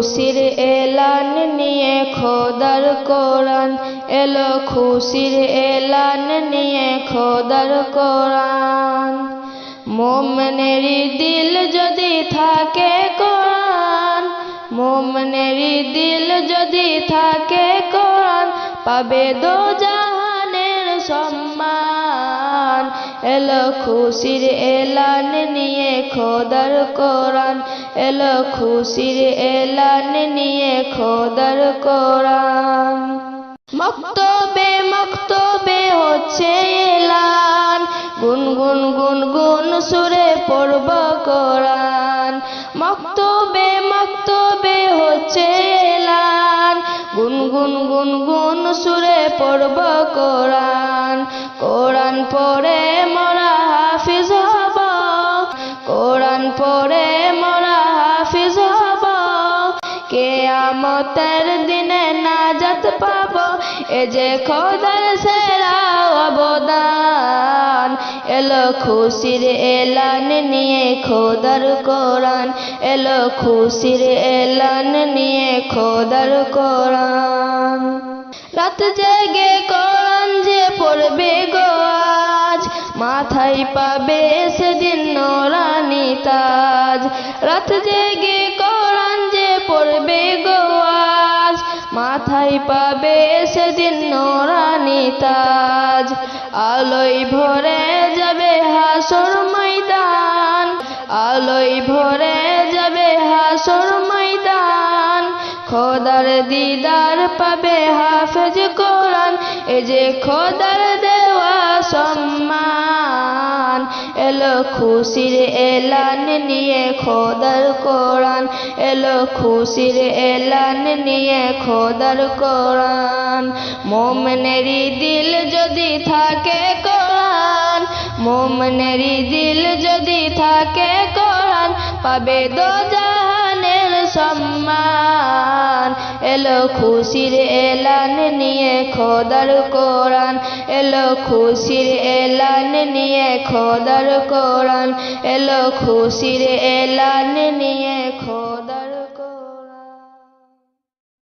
খুশির এলান নিয়ে খোদার কোরআন। এলো খুশির এলান নিয়ে খোদার কোরআন। মোমনেরই দিল যদি থাকে কোরআন মোমনেরই দিল যদি থাকে কোরআন, পাবে দো জাহানের সম্মান। এলো খুশির এলান নিয়ে খোদার কোরআন। এলো খুশির এলান নিয়ে খোদার কোরআন। মক্তবে মক্তবে হচ্ছে এলান। গুন গুন গুন গুন সুরে পড়ব কোরআন। মক্তবে মক্তবে হচ্ছে এলান। গুন গুন গুন গুন সুরে পড়ব কোরআন কোরআন। পড়ে মোরা হাফিজ হব। কোরআন পড়ে মোরা হাফিজ হব। কেয়ামতের দিনে নাজাত পাব। এ যে খোদার সেরা অবদান। এলো খুশির এলান নিয়ে খোদার কোরআন। এলো খুশির এলান নিয়ে খোদার কোরআন। রাত জেগে কোরআন পাবে সেদিন নোরানি তাজ। রাত জেগে কোরআন যে পড়বে গো আজ, মাথায় পাবে সেদিন নোরানি তাজ। আলোয় ভরে যাবে হাসর ময়দান, আলোয় ভরে যাবে হাসর ময়দান। খোদার দিদার পাবে হাফেজ কোরআন এ যে খোদার দেওয়া সম্মান। এলো খুশির এলান নিয়ে খোদার কোরআন। এলো খুশির এলান নিয়ে খোদার কোরআন। মোমনেরই দিল যদি থাকে কোরআন। মোমনেরই দিল যদি থাকে কোরআন। পাবে দো জাহানের সম্মান। এলো খুশির এলান নিয়ে খোদার কোরআন। এলো খুশির এলান নিয়ে খোদার কোরআন। এলো খুশির এলান নিয়ে